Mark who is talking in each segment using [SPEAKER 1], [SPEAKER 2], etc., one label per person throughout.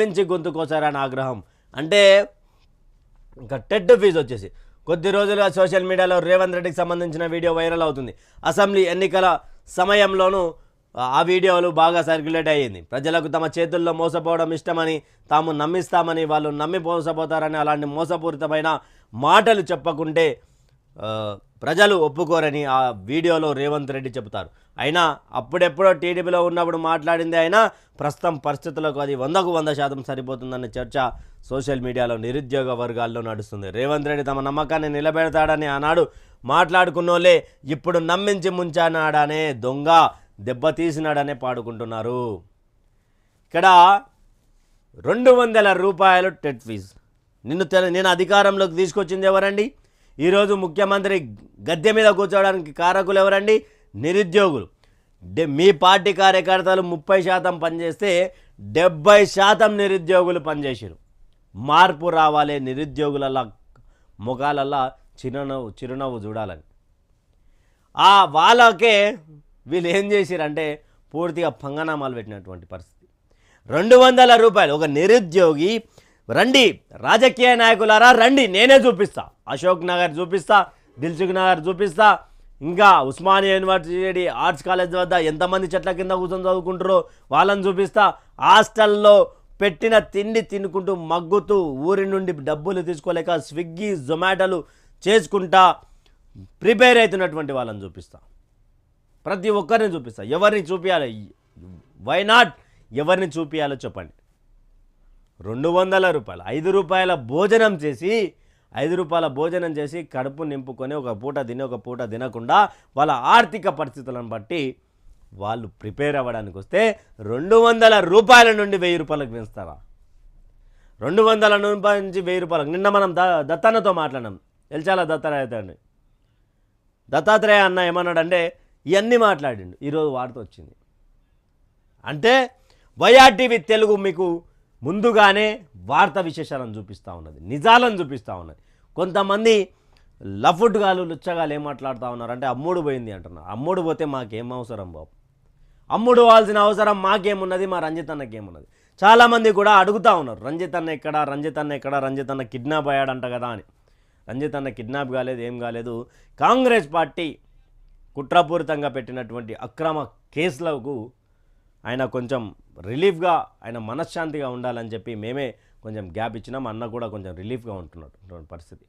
[SPEAKER 1] మించి గొంతు కోసారని ఆగ్రహం. అంటే ఇంకా టెట్ ఫీజు వచ్చేసి. కొద్ది రోజులుగా సోషల్ మీడియాలో రేవంత్ రెడ్డికి సంబంధించిన వీడియో వైరల్ అవుతుంది. అసెంబ్లీ ఎన్నికల సమయంలోనూ ఆ వీడియోలు బాగా సర్క్యులేట్ అయ్యింది. ప్రజలకు తమ చేతుల్లో మోసపోవడం ఇష్టమని తాము నమ్మిస్తామని వాళ్ళు నమ్మి మోసపోతారని అలాంటి మోసపూరితమైన మాటలు చెప్పకుంటే ప్రజలు ఒప్పుకోరని ఆ వీడియోలో రేవంత్ రెడ్డి చెబుతారు. అయినా అప్పుడెప్పుడో టీడీపీలో ఉన్నప్పుడు మాట్లాడింది అయినా ప్రస్తుతం పరిస్థితులకు అది వందకు వంద శాతం సరిపోతుందన్న చర్చ సోషల్ మీడియాలో నిరుద్యోగ వర్గాల్లో నడుస్తుంది. రేవంత్ రెడ్డి తమ నమ్మకాన్ని నిలబెడతాడని ఆనాడు మాట్లాడుకున్నోళ్ళే ఇప్పుడు నమ్మించి ముంచానాడనే దొంగ దెబ్బతీసినాడనే పాడుకుంటున్నారు. ఇక్కడ రెండు వందల రూపాయలు టెట్ ఫీజు. నిన్ను నేను అధికారంలోకి తీసుకొచ్చింది ఎవరండి? ఈరోజు ముఖ్యమంత్రి గద్దె మీద కూర్చోవడానికి కారకులు ఎవరండి? నిరుద్యోగులు. డె మీ పార్టీ కార్యకర్తలు ముప్పై శాతం పనిచేస్తే డెబ్బై శాతం నిరుద్యోగులు పనిచేసారు మార్పు రావాలి నిరుద్యోగులల్ల ముఖాలల్లా చిరునవ్వు చిరునవ్వు చూడాలని. ఆ వాళ్ళకే వీళ్ళు ఏం చేశారంటే పూర్తిగా పంగనామాలు పెట్టినటువంటి పరిస్థితి. రెండు వందల రూపాయలు ఒక నిరుద్యోగి రండి రాజకీయ నాయకులారా రండి నేనే చూపిస్తా. అశోక్ నగర్ చూపిస్తా దిల్సుఖ్ నగర్ చూపిస్తా ఇంకా ఉస్మానియా యూనివర్సిటీ ఆర్ట్స్ కాలేజ్ వద్ద ఎంతమంది చెట్ల కింద కూర్చొని చదువుకుంటారో వాళ్ళని చూపిస్తా. హాస్టల్లో పెట్టిన తిండి తినుకుంటూ మగ్గుతూ ఊరి నుండి డబ్బులు తీసుకోలేక స్విగ్గీ జొమాటోలు చేసుకుంటా ప్రిపేర్ అవుతున్నటువంటి వాళ్ళని చూపిస్తా. ప్రతి ఒక్కరిని చూపిస్తా. ఎవరిని చూపించాలి వై నాట్? ఎవరిని చూపించాలో చెప్పండి. రెండు వందల రూపాయలు. ఐదు రూపాయల భోజనం చేసి ఐదు రూపాయల భోజనం చేసి కడుపు నింపుకొని ఒక పూట తిని ఒక పూట తినకుండా వాళ్ళ ఆర్థిక పరిస్థితులను బట్టి వాళ్ళు ప్రిపేర్ అవ్వడానికి వస్తే రెండు వందల రూపాయల నుండి వెయ్యి రూపాయలకు పెంచుతారా? రెండు వందల రూపాయల నుంచి వెయ్యి రూపాయలకు. నిన్న మనం ద దత్తన్నతో మాట్లాడినాం. ఎల్చాల దత్తాత్రేయ దత్తాత్రేయ అన్న ఏమన్నాడంటే ఇవన్నీ మాట్లాడిండు. ఈరోజు వార్త వచ్చింది. అంటే వైఆర్టీవీ తెలుగు మీకు ముందుగానే వార్త విశేషాలను చూపిస్తూ ఉన్నది నిజాలను చూపిస్తూ ఉన్నది. కొంతమంది లఫుడ్గాలు లుచ్చగాలు ఏం మాట్లాడుతూ ఉన్నారంటే అమ్ముడు పోయింది అంటున్నారు. అమ్ముడు పోతే మాకేం అవసరం బాబు? అమ్ముడు పోవాల్సిన అవసరం మాకేమున్నది? మా రంజిత్ అన్నకేమున్నది? చాలామంది కూడా అడుగుతూ ఉన్నారు రంజిత్ అన్న ఎక్కడ? రంజిత్ అన్న ఎక్కడ? రంజిత్ అన్న కిడ్నాప్ అయ్యాడంట కదా అని. రంజిత్ అన్న కిడ్నాప్ కాలేదు ఏం కాలేదు. కాంగ్రెస్ పార్టీ కుట్రపూరితంగా పెట్టినటువంటి అక్రమ కేసులకు ఆయన కొంచెం రిలీఫ్గా ఆయన మనశ్శాంతిగా ఉండాలని చెప్పి మేమే కొంచెం గ్యాప్ ఇచ్చినాం. అన్న కూడా కొంచెం రిలీఫ్గా ఉంటున్నటువంటి పరిస్థితి.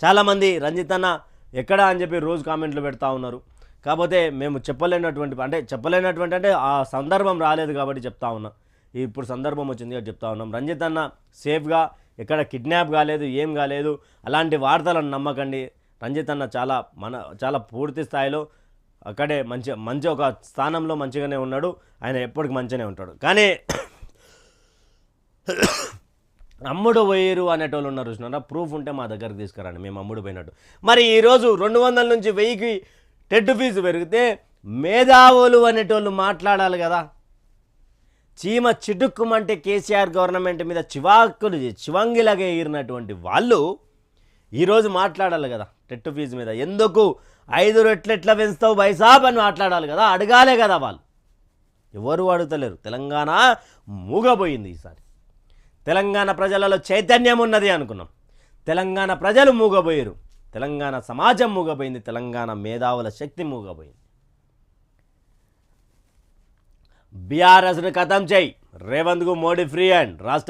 [SPEAKER 1] చాలామంది రంజిత్ అన్న ఎక్కడ అని చెప్పి రోజు కామెంట్లు పెడతా ఉన్నారు. కాకపోతే మేము చెప్పలేనటువంటి అంటే చెప్పలేనటువంటి అంటే ఆ సందర్భం రాలేదు కాబట్టి చెప్తా ఉన్నాం. ఇప్పుడు సందర్భం వచ్చింది కాబట్టి చెప్తా ఉన్నాం. రంజిత్ అన్న సేఫ్గా ఎక్కడ కిడ్నాప్ కాలేదు ఏం కాలేదు అలాంటి వార్తలను నమ్మకండి. రంజిత్ అన్న చాలా మన చాలా పూర్తి స్థాయిలో అక్కడే మంచి మంచి ఒక స్థానంలో మంచిగానే ఉన్నాడు. ఆయన ఎప్పటికి మంచిగానే ఉంటాడు. కానీ అమ్ముడు పోయారు అనేటోళ్ళు ఉన్నారు చూసినారా? ప్రూఫ్ ఉంటే మా దగ్గరకు తీసుకురండి. మేము అమ్ముడు పోయినట్టు. మరి ఈరోజు రెండు వందల నుంచి వెయ్యికి టెట్ ఫీజు పెరిగితే మేధావులు అనేటోళ్ళు మాట్లాడాలి కదా. చీమ చిటుక్కుమంటే కేసీఆర్ గవర్నమెంట్ మీద చివాకులు చివంగిలాగా ఎగిరినటువంటి వాళ్ళు ఈరోజు మాట్లాడాలి కదా టెట్ ఫీజు మీద. ఎందుకు? ఐదు రెట్లు ఎట్లా పెంచుతావు బైసాబ్ అని మాట్లాడాలి కదా అడగాలే కదా వాళ్ళు. ఎవరు అడుగుతలేరు. తెలంగాణ మూగబోయింది ఈసారి. తెలంగాణ ప్రజలలో చైతన్యం ఉన్నది అనుకున్నాం. తెలంగాణ ప్రజలు మూగబోయారు. తెలంగాణ సమాజం మూగపోయింది తెలంగాణ మేధావుల శక్తి మూగపోయింది బీఆర్ఎస్ను ఖతం చేయి. రేవంత్కు మోడీ ఫ్రీ అండ్ రాష్ట్ర